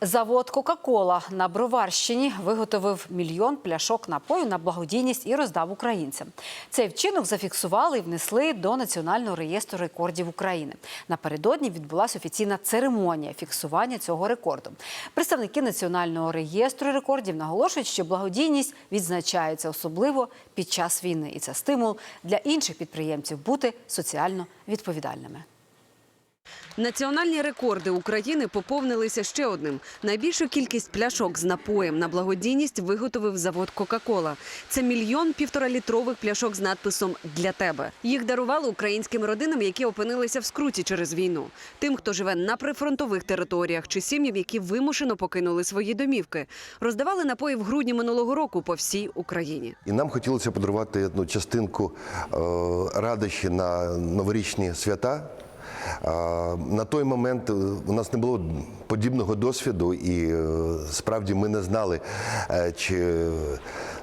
Завод Кока-Кола на Броварщині виготовив мільйон пляшок напою на благодійність і роздав українцям. Цей вчинок зафіксували і внесли до Національного реєстру рекордів України. Напередодні відбулася офіційна церемонія фіксування цього рекорду. Представники Національного реєстру рекордів наголошують, що благодійність відзначається особливо під час війни, і це стимул для інших підприємців бути соціально відповідальними. Національні рекорди України поповнилися ще одним. Найбільшу кількість пляшок з напоєм на благодійність виготовив завод Кока-Кола. Це мільйон півторалітрових пляшок з надписом Для тебе. Їх дарували українським родинам, які опинилися в скруті через війну. Тим, хто живе на прифронтових територіях чи сім'ям, які вимушено покинули свої домівки. Роздавали напої в грудні минулого року по всій Україні. І нам хотілося подарувати одну частинку е, радощі на новорічні свята. На той момент е, у нас не було подібного досвіду, і е, справді ми не знали, е, чи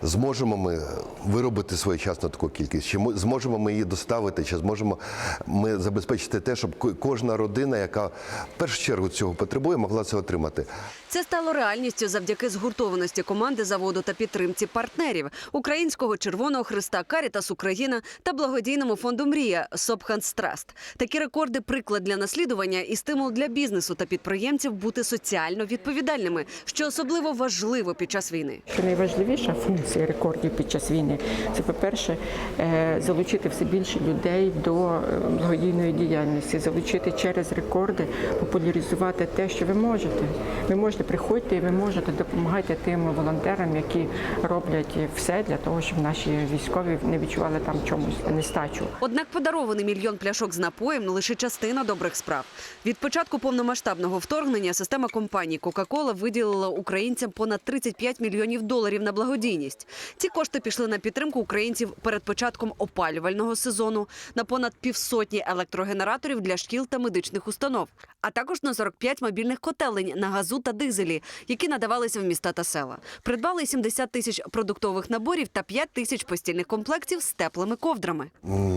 зможемо ми виробити своєчасно таку кількість, чи зможемо ми її доставити, чи зможемо ми забезпечити те, щоб кожна родина, яка в першу чергу цього потребує, могла це отримати. Це стало реальністю завдяки згуртованості команди заводу та підтримці партнерів Українського Червоного Христа Карітас Україна та благодійному фонду Мрія Сопханс Траст. Такі рекорди приклад для наслідування і стимул для бізнесу та підприємців бути соціально відповідальними, що особливо важливо під час війни. Найважливіша функція рекордів під час війни це, по-перше, е, залучити все більше людей до е, благодійної діяльності, залучити через рекорди, популяризувати те, що ви можете. Ви можете приходьте і ви можете допомагати тим волонтерам, які роблять все для того, щоб наші військові не відчували там чомусь нестачу. Однак подарований мільйон пляшок з напоєм лише частина добрих справ. Від початку повномасштабного вторгнення система компаній Coca-Cola виділила українцям понад 35 мільйонів доларів на благодійність. Ці кошти пішли на підтримку українців перед початком опалювального сезону, на понад півсотні електрогенераторів для шкіл та медичних установ, а також на 45 мобільних котелень на газу та дизелі, які надавалися в міста та села. Придбали 70 тисяч продуктових наборів та 5 тисяч постільних комплектів з теплими ковдрами.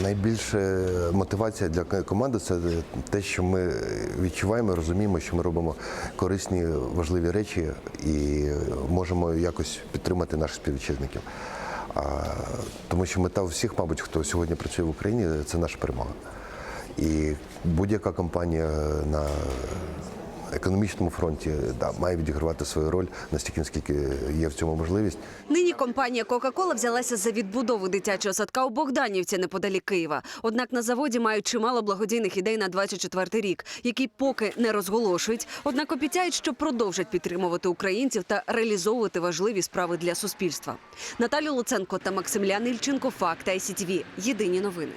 Найбільша мотивація для команди це те, що ми відчуваємо, розуміємо, що ми робимо корисні, важливі речі і можемо якось підтримати наших співвітчизників. Тому що мета всіх, мабуть, хто сьогодні працює в Україні, це наша перемога. І будь-яка компанія на економічному фронті да, має відігравати свою роль настільки, наскільки є в цьому можливість. Нині компанія Кока-Кола взялася за відбудову дитячого садка у Богданівці неподалік Києва. Однак на заводі мають чимало благодійних ідей на 24 рік, які поки не розголошують. Однак обіцяють, що продовжать підтримувати українців та реалізовувати важливі справи для суспільства. Наталія Луценко та Максимлян Ільченко. Факт ICTV. Єдині новини.